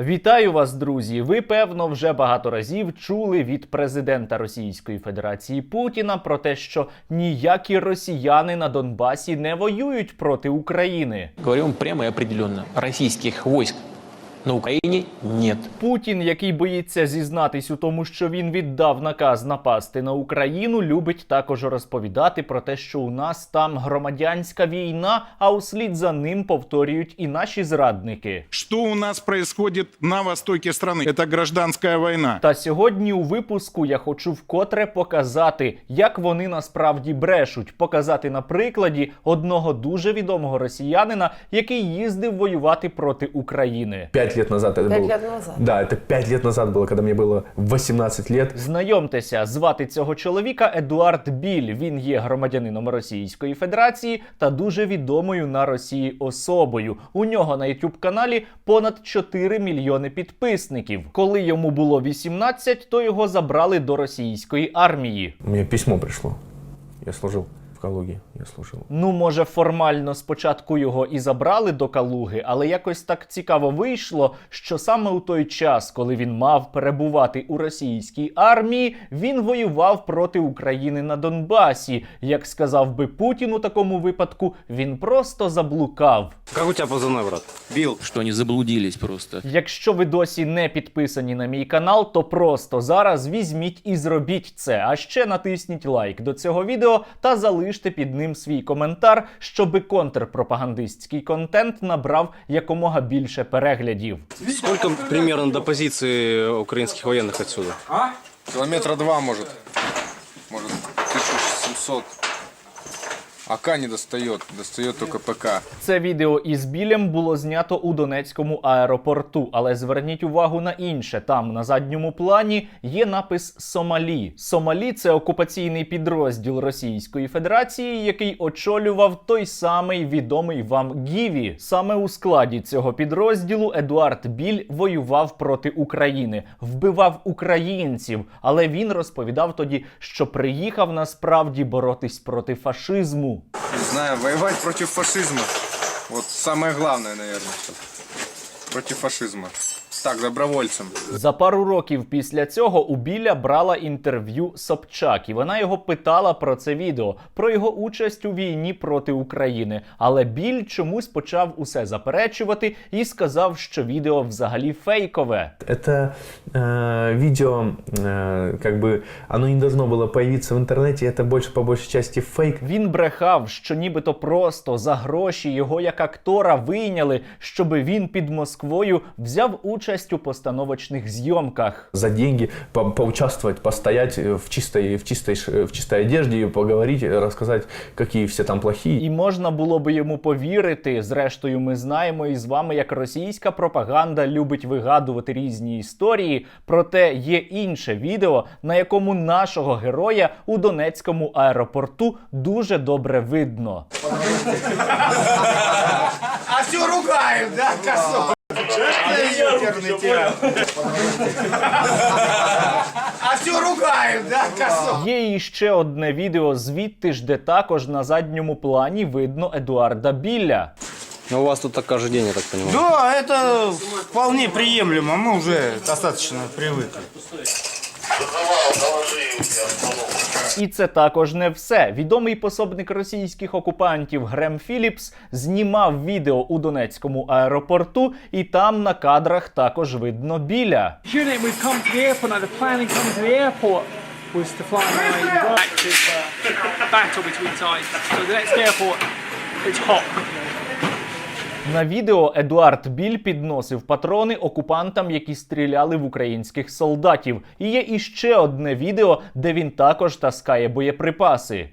Вітаю вас, друзі! Ви певно вже багато разів чули від президента Російської Федерації Путіна про те, що ніякі росіяни на Донбасі не воюють проти України. Говоримо прямо і определенно. російських войск на Украине нет. Путін, який боїться зізнатись у тому, що він віддав наказ напасти на Україну, любить також розповідати про те, що у нас там громадянська війна, а услід за ним повторюють і наші зрадники. Что у нас происходит на востоке страны? Это гражданская война. Та сьогодні у випуску я хочу вкотре показати, як вони насправді брешуть, показати на прикладі одного дуже відомого росіянина, який їздив воювати проти України. Пять лет назад это Пять был. лет назад. Да, это пять лет назад было, когда мне было 18 лет. Знайомтеся, звати цього чоловіка Едуард Біль. Він є громадянином Російської Федерації та дуже відомою на Росії особою. У нього на youtube каналі понад 4 мільйони підписників. Коли йому було 18, то його забрали до російської армії. Мне письмо пришло. Я служил в Калуге. Я служил. Ну, може, формально спочатку його і забрали до Калуги, але якось так цікаво вийшло, що саме у той час, коли він мав перебувати у російській армії, він воював проти України на Донбасі. Як сказав би Путін у такому випадку, він просто заблукав. Как у тебя позывной, брат? Бил. Что они заблудились просто. Якщо ви досі не підписані на мій канал, то просто зараз візьміть і зробіть це. А ще натисніть лайк до цього відео та залиште під ним свій коментар, щоби контрпропагандистський контент набрав якомога більше переглядів. Сколько примерно до позиції українських воєнних відсюди? А? Кілометра два, може. Може 1700. АК не достает, достает только ПК. Це відео із білем було знято у Донецькому аеропорту, але зверніть увагу на інше. Там на задньому плані є напис Сомалі. Сомалі це окупаційний підрозділ Російської Федерації, який очолював той самий відомий вам Гіві. Саме у складі цього підрозділу Едуард Біль воював проти України, вбивав українців. Але він розповідав тоді, що приїхав насправді боротись проти фашизму. Не знаю, воевать против фашизма. Вот самое главное, наверное. Против фашизма. Так, добровольцем. За пару років після цього у Біля брала інтерв'ю Собчак, і вона його питала про це відео, про його участь у війні проти України. Але Біль чомусь почав усе заперечувати і сказав, що відео взагалі фейкове. Это э, видео, э, как бы, оно не должно было появиться в интернете. Это больше, по большей части, фейк. Він брехав, що нібито просто за гроші його як актора вийняли, щоби він під Москвою взяв участь у постановочних зйомках. За деньги по- поучаствовать, постоять э, в чистой, в, чистой, ш- в чистой одежде и поговорить, э, рассказать, какие все там плохие. І можна було би йому повірити. Зрештою, ми знаємо із вами, як російська пропаганда любить вигадувати різні історії. Проте є інше відео, на якому нашого героя у Донецькому аеропорту дуже добре видно. А все ругают, да, косой? А все ругают, да, косой? Є іще одне відео звідти ж, де також на задньому плані видно Едуарда Білля. Ну, у вас тут так каждый день, я так понимаю. Да, это вполне приемлемо, мы уже достаточно привыкли. І це також не все. Відомий пособник російських окупантів Грем Філіпс знімав відео у Донецькому аеропорту, і там на кадрах також видно біля. Uh, it's hot. На відео Едуард Біль підносив патрони окупантам, які стріляли в українських солдатів. І є іще одне відео, де він також таскає боєприпаси.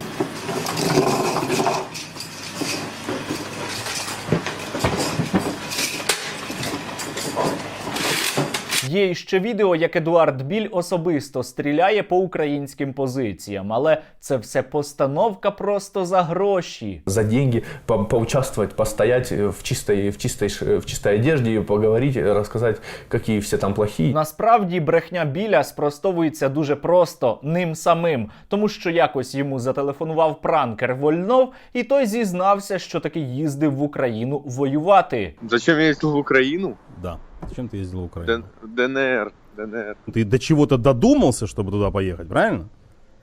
Є іще відео, як Едуард Біль особисто стріляє по українським позиціям, але це все постановка просто за гроші. За деньги по- поучаствовать, постоять э, в чистой, в, чистой, ш- в чистой одежде и поговорить, э, рассказать, какие все там плохие. Насправді брехня біля спростовується дуже просто ним самим, тому що якось йому зателефонував пранкер Вольнов, і той зізнався, що таки їздив в Україну воювати. Зачем я ездил в Украину? Да. Зачем ты ездил в Украину? ДНР, ДНР. Ты до чего-то додумался, чтобы туда поехать, правильно?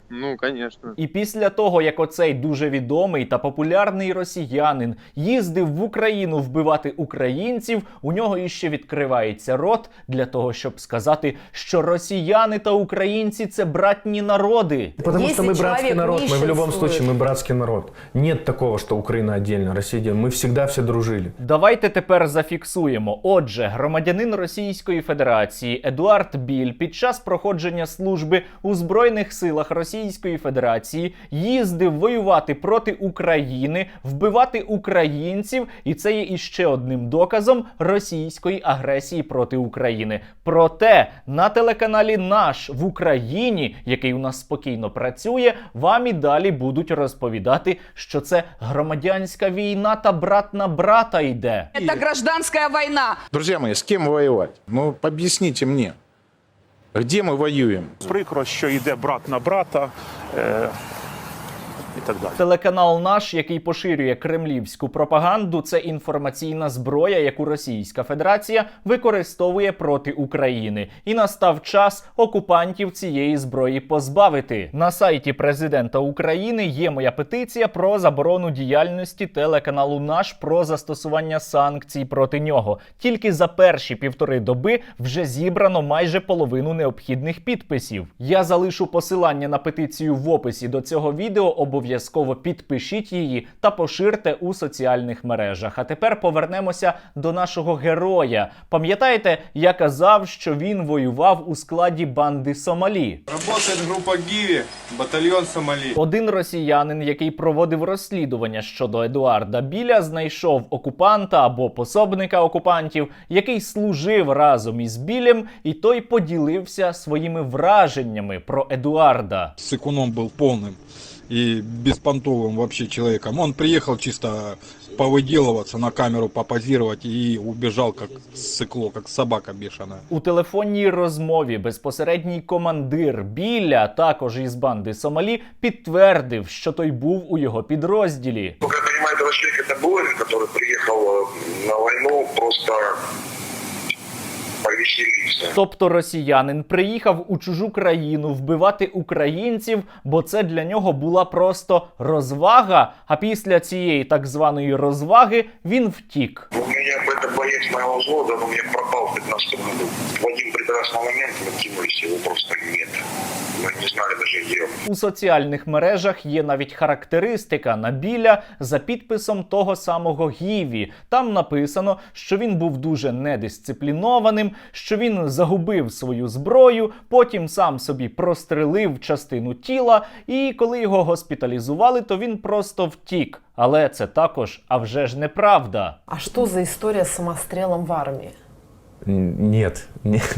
Ну, конечно. І після того, як оцей дуже відомий та популярний росіянин їздив в Україну вбивати українців, у нього іще відкривається рот для того, щоб сказати, що росіяни та українці це братні народи. Потому Если что мы братский человек народ, мы в любом нищенствует. случае мы братский народ. Нет такого, что Украина отдельно, Россия отдельно. Мы всегда все дружили. Давайте тепер зафіксуємо. Отже, громадянин Російської Федерації Едуард Біль під час проходження служби у Збройних силах Російської Федерації їздив воювати проти України, вбивати українців, і це є іще одним доказом російської агресії проти України. Проте на телеканалі Наш в Україні, який у нас спокійно працює, вам і далі будуть розповідати, що це громадянська війна та брат на брата йде. Это гражданская война. Друзья мои, с кем воевать? Ну, объясните мне. Где мы воюем? Прикро, що йде брат на брата е, і так далі. Телеканал наш, який поширює кремлівську пропаганду, це інформаційна зброя, яку Російська Федерація використовує проти України. І настав час окупантів цієї зброї позбавити. На сайті президента України є моя петиція про заборону діяльності телеканалу наш про застосування санкцій проти нього. Тільки за перші півтори доби вже зібрано майже половину необхідних підписів. Я залишу посилання на петицію в описі до цього відео. Обов'язково підпишіть її та поширте у соціальних мережах. А тепер повернемося до нашого героя. Пам'ятаєте, я казав, що він воював у складі банди Сомалі. Работает группа Гиви, батальон Сомали. Один росіянин, який проводив розслідування щодо Едуарда Біля, знайшов окупанта або пособника окупантів, який служив разом із Білем, і той поділився своїми враженнями про Едуарда. Сыкуном был полным и беспонтовым вообще человеком. Он приехал чисто повыделываться, на камеру попозировать и убежал как сыкло, как собака бешеная. У телефонній розмові безпосередній командир Біля, також із банди Сомалі, підтвердив, що той був у його підрозділі. Ну, как я понимаю, этого человека это Буэрин, который приехал э, на войну просто повеселиться. Тобто росіянин приїхав у чужу країну вбивати українців, бо це для нього була просто розвага. А після цієї так званої розваги він втік. У меня это боец моего взвода, он у меня пропал в 15 году. В один прекрасный момент мы кинулись, его просто нет. Мы не знали даже где он. У соціальних мережах є навіть характеристика на біля за підписом того самого Гіві. Там написано, що він був дуже недисциплінованим, що він загубив свою зброю, потім сам собі прострелив частину тіла, і коли його госпіталізували, то він просто втік. Але це також, а вже ж неправда. А що за історія з самострілом в армії? Н- Нет, нет.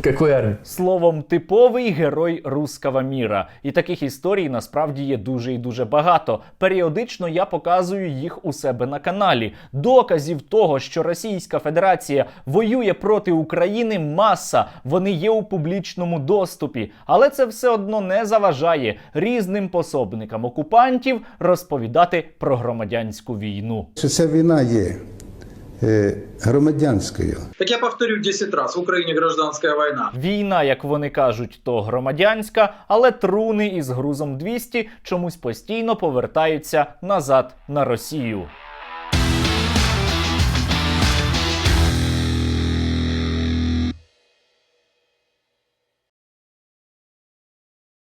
Какой армии? Словом, типовий герой руского міра. І таких історій насправді є дуже і дуже багато. Періодично я показую їх у себе на каналі. Доказів того, що Російська Федерація воює проти України, маса. Вони є у публічному доступі. Але це все одно не заважає різним пособникам окупантів розповідати про громадянську війну. Що ця війна є е, громадянською. Так я повторю 10 раз. В Україні гражданська війна. Війна, як вони кажуть, то громадянська, але труни із грузом 200 чомусь постійно повертаються назад на Росію.